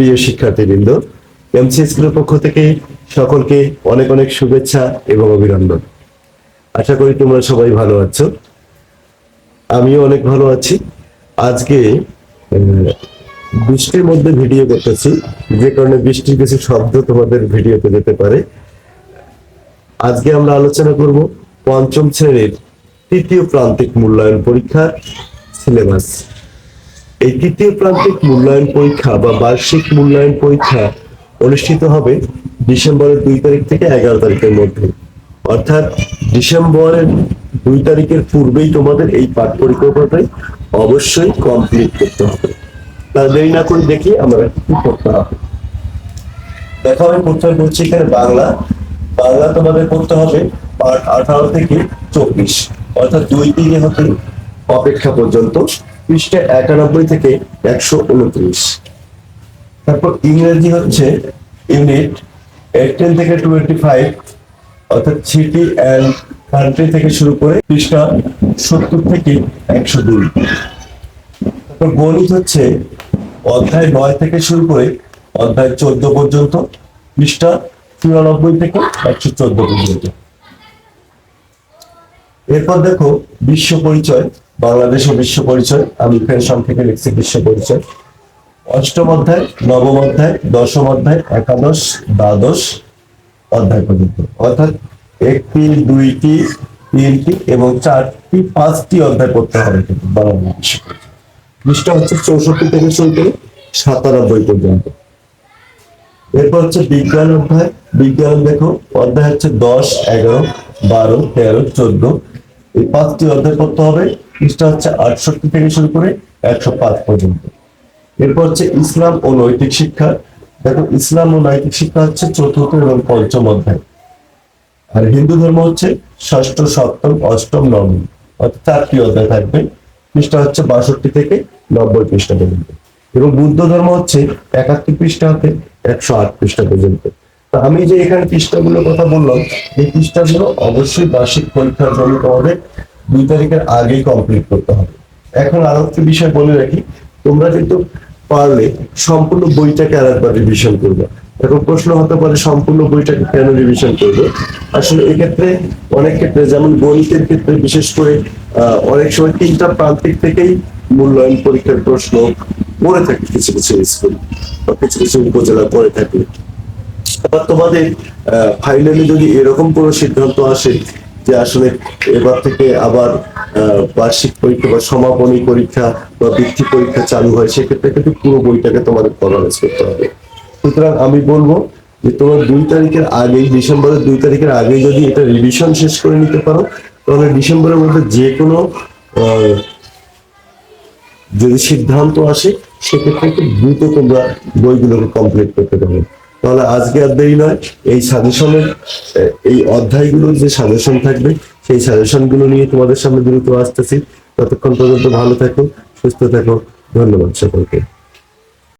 প্রিয় শিক্ষার্থীবৃন্দ এমসি স্কুলের পক্ষ থেকে সকলকে অনেক অনেক শুভেচ্ছা এবং অভিনন্দন। আশা করি তোমরা সবাই ভালো আছো। আমিও অনেক ভালো আছি। আজকে বৃষ্টির মধ্যে ভিডিও করতেছি যে কারণে বৃষ্টির কিছু শব্দ তোমাদের ভিডিওতে যেতে পারে। আজকে আমরা আলোচনা করব পঞ্চম শ্রেণির তৃতীয় প্রান্তিক মূল্যায়ন পরীক্ষার সিলেবাস। এই তৃতীয় প্রান্তিক মূল্যায়ন পরীক্ষা বা বার্ষিক মূল্যায়ন পরীক্ষা অনুষ্ঠিত হবে ডিসেম্বরের দুই তারিখ থেকে এগারো তারিখের মধ্যে। অর্থাৎ ডিসেম্বরের দুই তারিখের পূর্বেই তোমাদের এই পাঠ পরিকল্পনাটাই অবশ্যই কমপ্লিট করতে হবে। তার দেরি না করে দেখি আমরা কি করতে হবে? দেখো, আমি প্রথমে বলছি এখানে বাংলা। বাংলা তোমাদের করতে হবে পার্ট আঠারো থেকে চব্বিশ। অর্থাৎ দুই দিনে হতে অপেক্ষা পর্যন্ত। পৃষ্ঠা একানব্বই থেকে একশো উনত্রিশ। তারপর ইংরেজি হচ্ছে ইউনিট এইটিন থেকে টোয়েন্টি ফাইভ অর্থাৎ সিটি অ্যান্ড কান্ট্রি থেকে শুরু করে পৃষ্ঠা সত্তর থেকে একশো দুই। তারপর গণিত হচ্ছে অধ্যায় নয় থেকে শুরু করে অধ্যায় চোদ্দ পর্যন্ত, পৃষ্ঠা চুরানব্বই থেকে একশো চোদ্দ পর্যন্ত। এরপর দেখো বিশ্ব পরিচয়। বাংলাদেশ ও বিশ্ব পরিচয়, আমি এখানে সংক্ষেপে লিখছি বিশ্ব পরিচয়। অষ্টম অধ্যায়, নবম অধ্যায়, দশম অধ্যায়, একাদশ, দ্বাদশ অধ্যায় পর্যন্ত। অর্থাৎ একটি, দুইটি, তিনটি এবং চারটি, পাঁচটি অধ্যায় পড়তে হবে কিন্তু পরিচয় পৃষ্ঠা হচ্ছে চৌষট্টি থেকে শুরু করে সাতানব্বই পর্যন্ত। এরপর হচ্ছে বিজ্ঞান অধ্যায়। বিজ্ঞান দেখো, অধ্যায় হচ্ছে দশ, এগারো, বারো, তেরো, চোদ্দ এই পাঁচটি অধ্যায় করতে হবে। পৃষ্ঠা হচ্ছে আটষট্টি থেকে শুরু করে একশো পাঁচ পর্যন্ত। এরপর হচ্ছে ইসলাম ও নৈতিক শিক্ষা। দেখো, ইসলাম ও নৈতিক শিক্ষা হচ্ছে চতুর্থ এবং পঞ্চম অধ্যায়। আর হিন্দু ধর্ম হচ্ছে ষষ্ঠ, সপ্তম, অষ্টম, নবম। অর্থাৎ চারটি অধ্যায় থাকবে। পৃষ্ঠা হচ্ছে বাষট্টি থেকে নব্বই পৃষ্ঠা পর্যন্ত। এবং বুদ্ধ ধর্ম হচ্ছে একাত্তর পৃষ্ঠা হতে একশো আট পৃষ্ঠা পর্যন্ত। আমি যে এখানে পৃষ্ঠাগুলোর কথা বললাম, এই পৃষ্ঠাগুলো অবশ্যই বার্ষিক পরীক্ষার জন্য তোমাদের দুই তারিখের আগেই কমপ্লিট করতে হবে। এখন আরও একটি বিষয় বলে রাখি, তোমরা কিন্তু পারলে সম্পূর্ণ বইটাকে আর একবার রিভিশন করবে? এখন প্রশ্ন হতে পারে, সম্পূর্ণ বইটাকে কেন রিভিশন করবে? আসলে এক্ষেত্রে অনেক ক্ষেত্রে, যেমন গণিতের ক্ষেত্রে বিশেষ করে অনেক সময় তিনটা প্রান্তিক থেকেই মূল্যায়ন পরীক্ষার প্রশ্ন পড়ে থাকে, কিছু কিছু স্কুল বা কিছু কিছু উপজেলা পড়ে থাকে। তোমাদের ফাইনালি যদি এরকম কোনো সিদ্ধান্ত আসে যে আসলে এবার থেকে আবার বার্ষিক পরীক্ষা বা সমাপনী পরীক্ষা বা বৃত্তি পরীক্ষা চালু হয়, সেক্ষেত্রে কিন্তু পুরো বইটাকে তোমাদের কভারেজ করতে হবে। সুতরাং আমি বলব যে তোমার দুই তারিখের আগেই, ডিসেম্বরের দুই তারিখের আগেই যদি এটা রিভিশন শেষ করে নিতে পারো, তাহলে ডিসেম্বরের মধ্যে যে কোনো যদি সিদ্ধান্ত আসে, সেক্ষেত্রে দ্রুত তোমরা বইগুলোকে কমপ্লিট করতে পারবে। তাহলে আজকে আর দেরি নয়। এই সাজেশনের এই অধ্যায়গুলোর যে সাজেশন থাকবে, সেই সাজেশনগুলো নিয়ে তোমাদের সামনে দ্রুত আসতেছি। ততক্ষণ পর্যন্ত ভালো থাকো, সুস্থ থাকো। ধন্যবাদ সকলকে।